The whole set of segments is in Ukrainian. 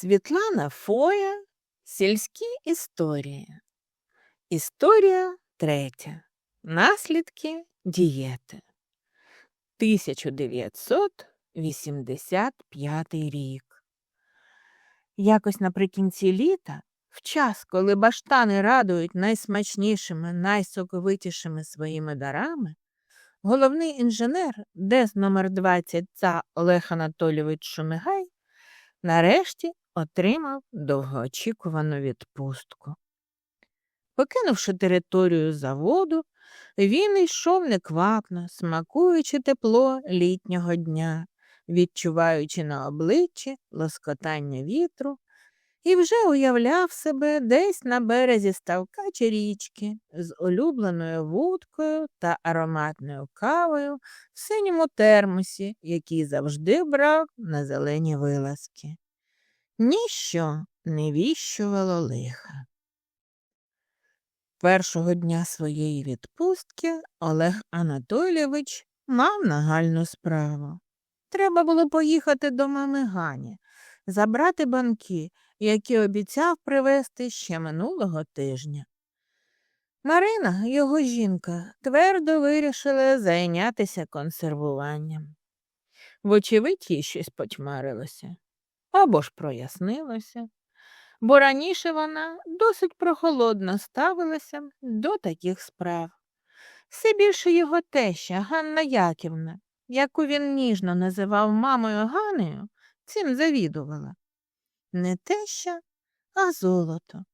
Світлана Фоя Сільські історії. Історія третя. Наслідки дієти. 1985 рік. Якось наприкінці літа, в час, коли баштани радують найсмачнішими, найсоковитішими своїми дарами, головний інженер, ДЕС номер 20 ца Олег Анатолійович Шумигай, нарешті отримав довгоочікувану відпустку. Покинувши територію заводу, він йшов неквапно, смакуючи тепло літнього дня, відчуваючи на обличчі лоскотання вітру, і вже уявляв себе десь на березі ставка чи річки з улюбленою вудкою та ароматною кавою в синьому термосі, який завжди брав на зелені вилазки. Ніщо не віщувало лиха. Першого дня своєї відпустки Олег Анатолійович мав нагальну справу. Треба було поїхати до мами Гані, забрати банки, які обіцяв привезти ще минулого тижня. Марина, його жінка, твердо вирішила зайнятися консервуванням. Вочевидь, їй щось потьмарилося або ж прояснилося, бо раніше вона досить прохолодно ставилася до таких справ. Все більше його теща Ганна Яківна, яку він ніжно називав мамою Ганею, цим завідувала. Не теща, а золото.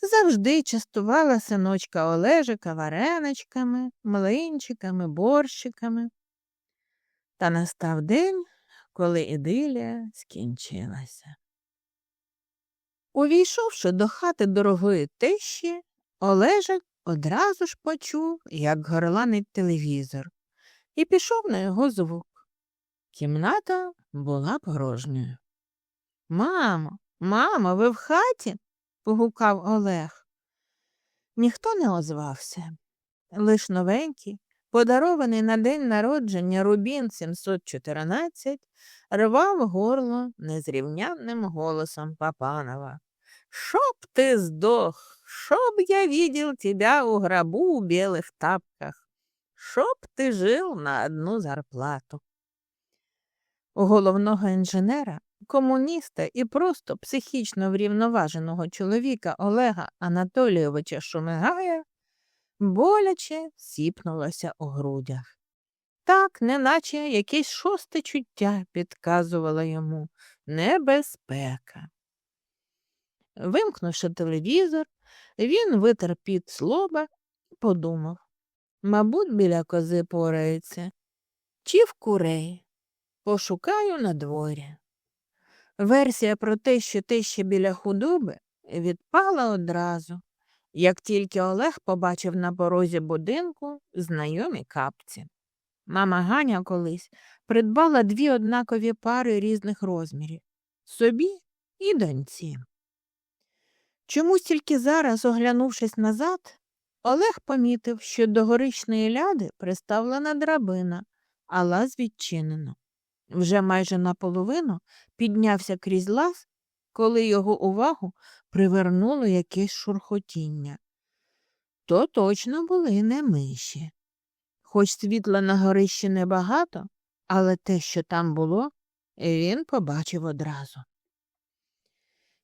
Завжди частувала синочка Олежика вареничками, млинчиками, борщиками. Та настав день, коли ідилія скінчилася. Увійшовши до хати дорогої тещі, Олежик одразу ж почув, як горланить телевізор, і пішов на його звук. Кімната була порожньою. Мамо, мамо, ви в хаті? погукав Олег. Ніхто не озвався. Лиш новенький, подарований на день народження Рубін 714, рвав горло незрівнянним голосом Папанова. Чтоб ты сдох, чтоб я видел тебя у гробу в белых тапках, чтоб ти жив на одну зарплату. У головного інженера, комуніста і просто психічно врівноваженого чоловіка Олега Анатолійовича Шумигая боляче сіпнулося у грудях. Так, неначе якесь шосте чуття підказувало йому небезпека. Вимкнувши телевізор, він витер під слоба і подумав мабуть, біля кози порається, чи в курей. Пошукаю на дворі. Версія про те, що те ще біля худоби, відпала одразу, як тільки Олег побачив на порозі будинку знайомі капці. Мама Ганя колись придбала дві однакові пари різних розмірів собі і доньці. Чомусь тільки зараз, оглянувшись назад, Олег помітив, що до горичної ляди приставлена драбина, а лаз відчинено. Вже майже наполовину піднявся крізь лаз, коли його увагу привернуло якесь шурхотіння. То точно були не миші. Хоч світла на горищі небагато, але те, що там було, він побачив одразу.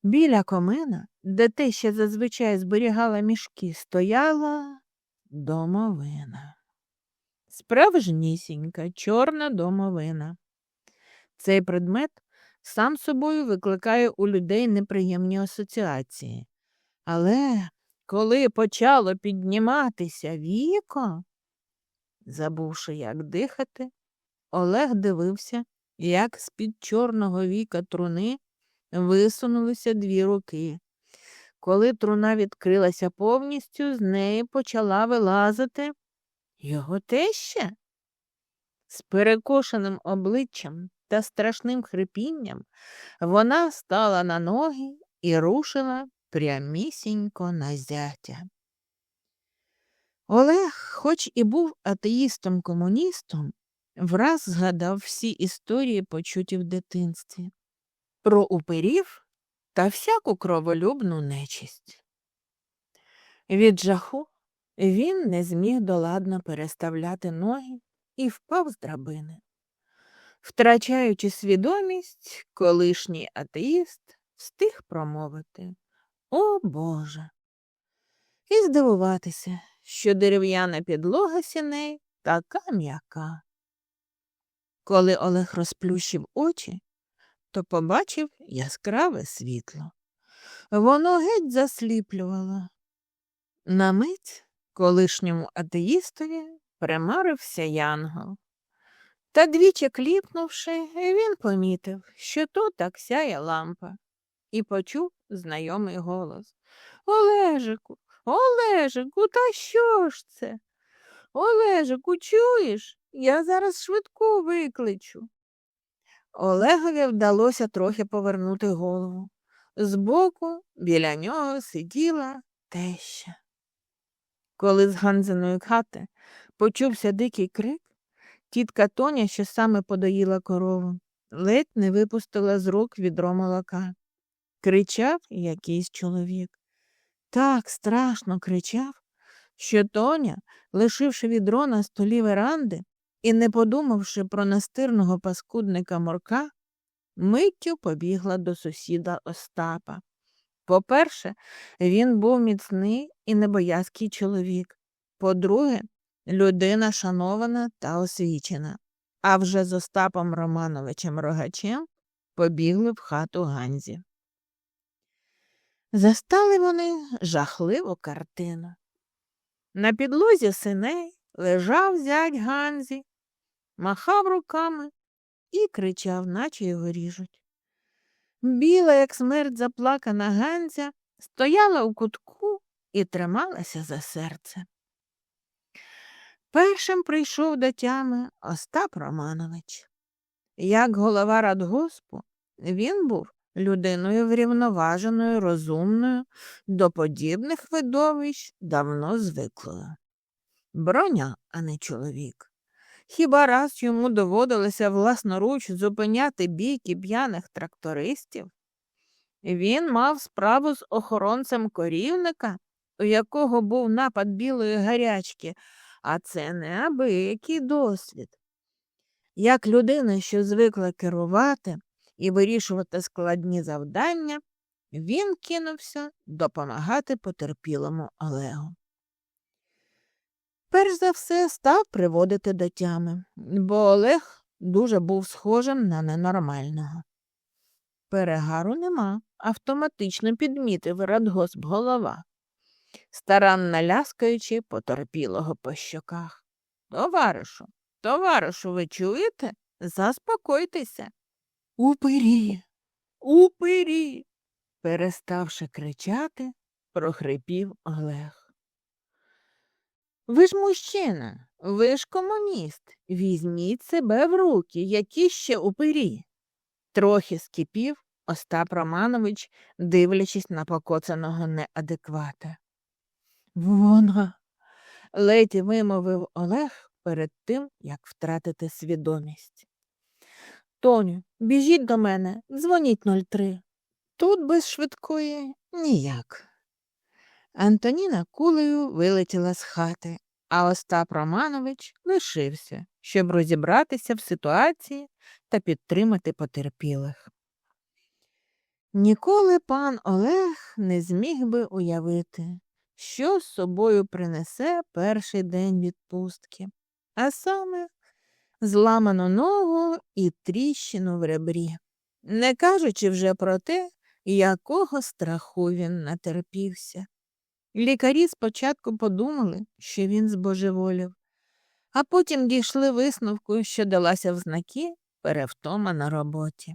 Біля комина, де те ще зазвичай зберігала мішки, стояла домовина. Справжнісінька чорна домовина. Цей предмет сам собою викликає у людей неприємні асоціації. Але коли почало підніматися віко, забувши, як дихати, Олег дивився, як з-під чорного віка труни висунулися дві руки. Коли труна відкрилася повністю, з неї почала вилазити його теща. З перекошеним обличчям та страшним хрипінням вона стала на ноги і рушила прямісінько на зятя. Олег, хоч і був атеїстом-комуністом, враз згадав всі історії, почуті в дитинстві про упирів та всяку кроволюбну нечисть. Від жаху він не зміг доладно переставляти ноги і впав з драбини. Втрачаючи свідомість, колишній атеїст встиг промовити О Боже! І здивуватися, що дерев'яна підлога сіней така м'яка. Коли Олег розплющив очі, то побачив яскраве світло. Воно геть засліплювало. На мить колишньому атеїстові примарився янгол. Та двічі кліпнувши, він помітив, що то так сяє лампа, і почув знайомий голос Олежику, Олежику, та що ж це? Олежику, чуєш? Я зараз швидку викличу. Олегові вдалося трохи повернути голову. Збоку біля нього сиділа теща. Коли з Ганзиної хати почувся дикий крик, тітка Тоня, що саме подоїла корову, ледь не випустила з рук відро молока. Кричав якийсь чоловік. Так страшно кричав, що Тоня, лишивши відро на столі веранди і не подумавши про настирного паскудника морка, миттю побігла до сусіда Остапа. По-перше, він був міцний і небоязкий чоловік. По-друге, людина шанована та освічена. А вже з Остапом Романовичем Рогачем побігли в хату Ганзі. Застали вони жахливу картину. На підлозі синей лежав зять Ганзі, махав руками і кричав, наче його ріжуть. Біла, як смерть заплакана Ганзя, стояла у кутку і трималася за серце. Першим прийшов до тями Остап Романович. Як голова радгоспу, він був людиною врівноваженою, розумною, до подібних видовищ давно звиклою. Броня, а не чоловік. Хіба раз йому доводилося власноруч зупиняти бійки п'яних трактористів? Він мав справу з охоронцем корівника, у якого був напад білої гарячки, а це не абиякий дослід. Як людина, що звикла керувати і вирішувати складні завдання, він кинувся допомагати потерпілому Олегу. Перш за все став приводити до тями, бо Олег дуже був схожим на ненормального. Перегару нема, автоматично підмітив радгосп голова, старанно ляскаючи потерпілого по щоках. Товаришу, товаришу, ви чуєте? Заспокойтеся. Упирі, упирі. переставши кричати, прохрипів Олег. Ви ж мужчина, ви ж комуніст. Візьміть себе в руки, які ще упирі. Трохи скипів Остап Романович, дивлячись на покоцаного неадеквата. Вона. ледь вимовив Олег перед тим, як втратити свідомість. Тоню, біжіть до мене, дзвоніть 03. Тут без швидкої ніяк. Антоніна кулею вилетіла з хати, а Остап Романович лишився, щоб розібратися в ситуації та підтримати потерпілих. Ніколи пан Олег не зміг би уявити, що з собою принесе перший день відпустки, а саме зламану ногу і тріщину в ребрі, не кажучи вже про те, якого страху він натерпівся. Лікарі спочатку подумали, що він збожеволів, а потім дійшли висновку, що далася в знаки перевтома на роботі.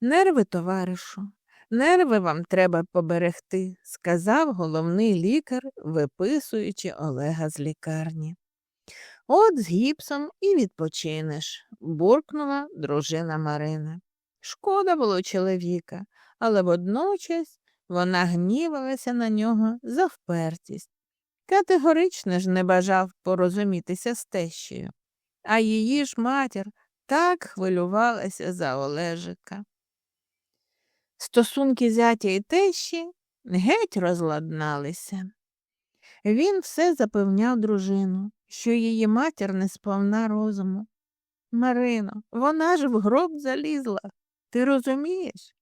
Нерви, товаришу, нерви вам треба поберегти, сказав головний лікар, виписуючи Олега з лікарні. От з гіпсом і відпочинеш, буркнула дружина Марина. Шкода було чоловіка, але водночас вона гнівалася на нього за впертість. Категорично ж не бажав порозумітися з тещею, а її ж матір так хвилювалася за Олежика. Стосунки зятя і тещі геть розладналися. Він все запевняв дружину, що її матір не сповна розуму. Марино, вона ж в гроб залізла. Ти розумієш?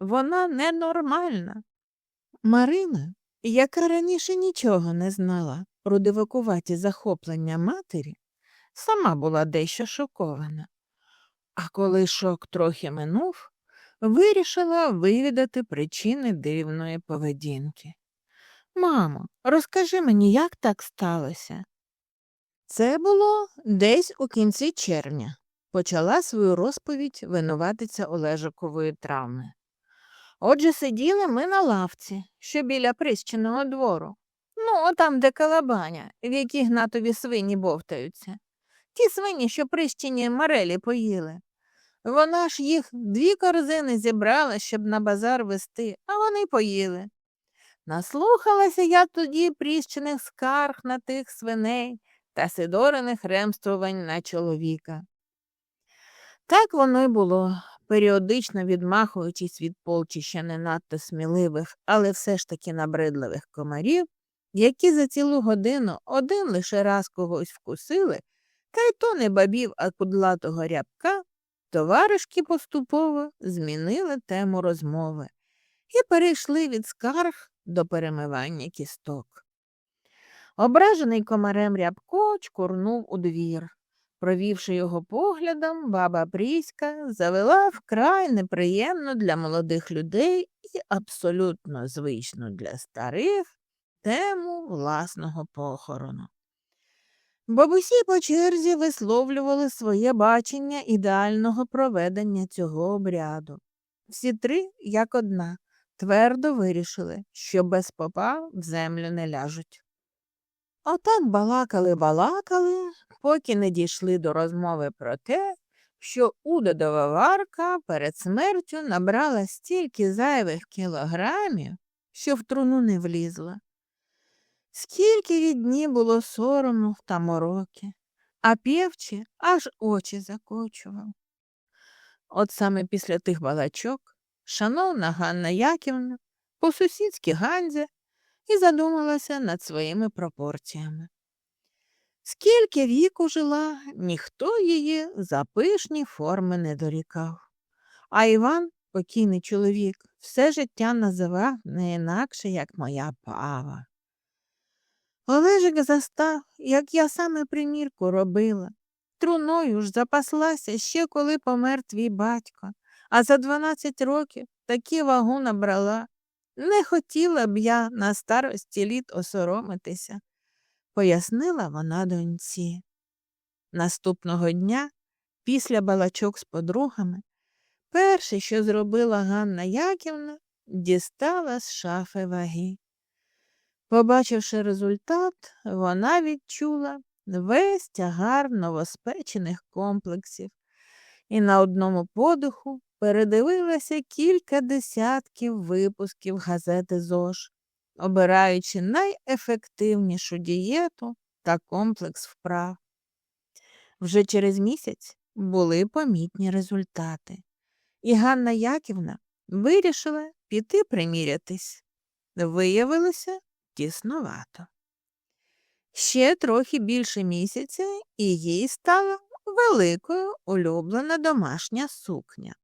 Вона ненормальна. Марина, яка раніше нічого не знала про дивакуваті захоплення матері, сама була дещо шокована. А коли шок трохи минув, вирішила вивідати причини дивної поведінки. Мамо, розкажи мені, як так сталося? Це було десь у кінці червня. Почала свою розповідь винуватиця Олежикової травми. Отже, сиділи ми на лавці, що біля прищеного двору. Ну, там, де калабаня, в якій гнатові свині бовтаються. Ті свині, що прищені марелі поїли. Вона ж їх дві корзини зібрала, щоб на базар вести, а вони поїли. Наслухалася я тоді пріщених скарг на тих свиней та сидориних ремствувань на чоловіка. Так воно й було, періодично відмахуючись від полчища не надто сміливих, але все ж таки набридливих комарів, які за цілу годину один лише раз когось вкусили, та й то не бабів, а кудлатого рябка, товаришки поступово змінили тему розмови і перейшли від скарг до перемивання кісток. Ображений комарем рябко чкурнув у двір. Провівши його поглядом, баба Пріська завела вкрай неприємну для молодих людей і абсолютно звичну для старих тему власного похорону. Бабусі по черзі висловлювали своє бачення ідеального проведення цього обряду. Всі три, як одна, твердо вирішили, що без попа в землю не ляжуть. Отак балакали, балакали, поки не дійшли до розмови про те, що удодова варка перед смертю набрала стільки зайвих кілограмів, що в труну не влізла. Скільки від дні було сорому та мороки, а півчі аж очі закочував. От саме після тих балачок шановна Ганна Яківна по сусідськи Ганзі і задумалася над своїми пропорціями. Скільки віку жила, ніхто її за пишні форми не дорікав. А Іван, покійний чоловік, все життя називав не інакше, як моя пава. Олежик застав, як я саме примірку робила. Труною ж запаслася ще коли помер твій батько, а за дванадцять років такі вагу набрала. Не хотіла б я на старості літ осоромитися, пояснила вона доньці. Наступного дня, після балачок з подругами, перше, що зробила Ганна Яківна, дістала з шафи ваги. Побачивши результат, вона відчула весь тягар новоспечених комплексів і на одному подиху передивилася кілька десятків випусків газети ЗОЖ, обираючи найефективнішу дієту та комплекс вправ. Вже через місяць були помітні результати, і Ганна Яківна вирішила піти примірятись. Виявилося тіснувато. Ще трохи більше місяця, і їй стала великою улюблена домашня сукня.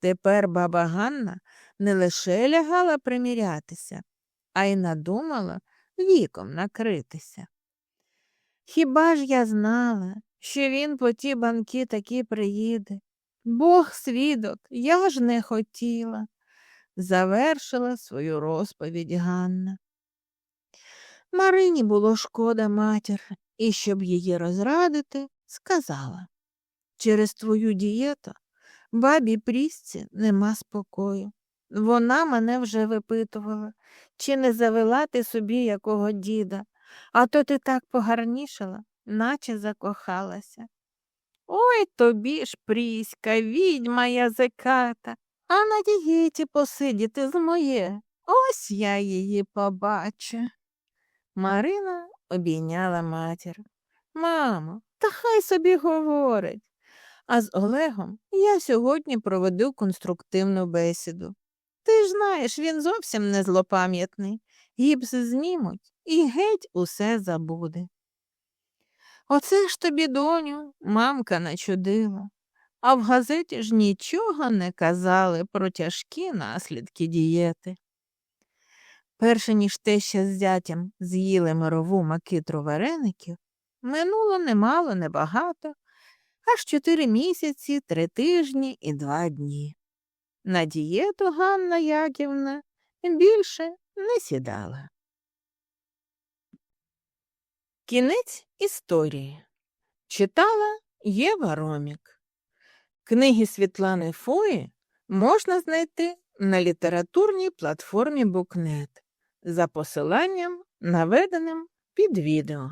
Тепер баба Ганна не лише лягала примірятися, а й надумала віком накритися. Хіба ж я знала, що він по ті банки таки приїде? Бог свідок, я ж не хотіла, завершила свою розповідь Ганна. Марині було шкода матір, і щоб її розрадити, сказала через твою дієту бабі Прісці нема спокою. Вона мене вже випитувала, чи не завела ти собі якого діда, а то ти так погарнішала, наче закохалася. Ой тобі ж, Пріська, відьма язиката, а на дієті посидіти з моє. Ось я її побачу. Марина обійняла матір. Мамо, та хай собі говорить. А з Олегом я сьогодні проведу конструктивну бесіду. Ти ж знаєш, він зовсім не злопам'ятний. Гіпс знімуть і геть усе забуде. Оце ж тобі, доню, мамка начудила. А в газеті ж нічого не казали про тяжкі наслідки дієти. Перше ніж теща з зятям з'їли мирову макитру вареників, минуло немало небагато, аж чотири місяці, три тижні і два дні. На дієту Ганна Яківна більше не сідала. Кінець історії читала Єва Ромік. Книги Світлани Фої можна знайти на літературній платформі Букнет за посиланням, наведеним під відео.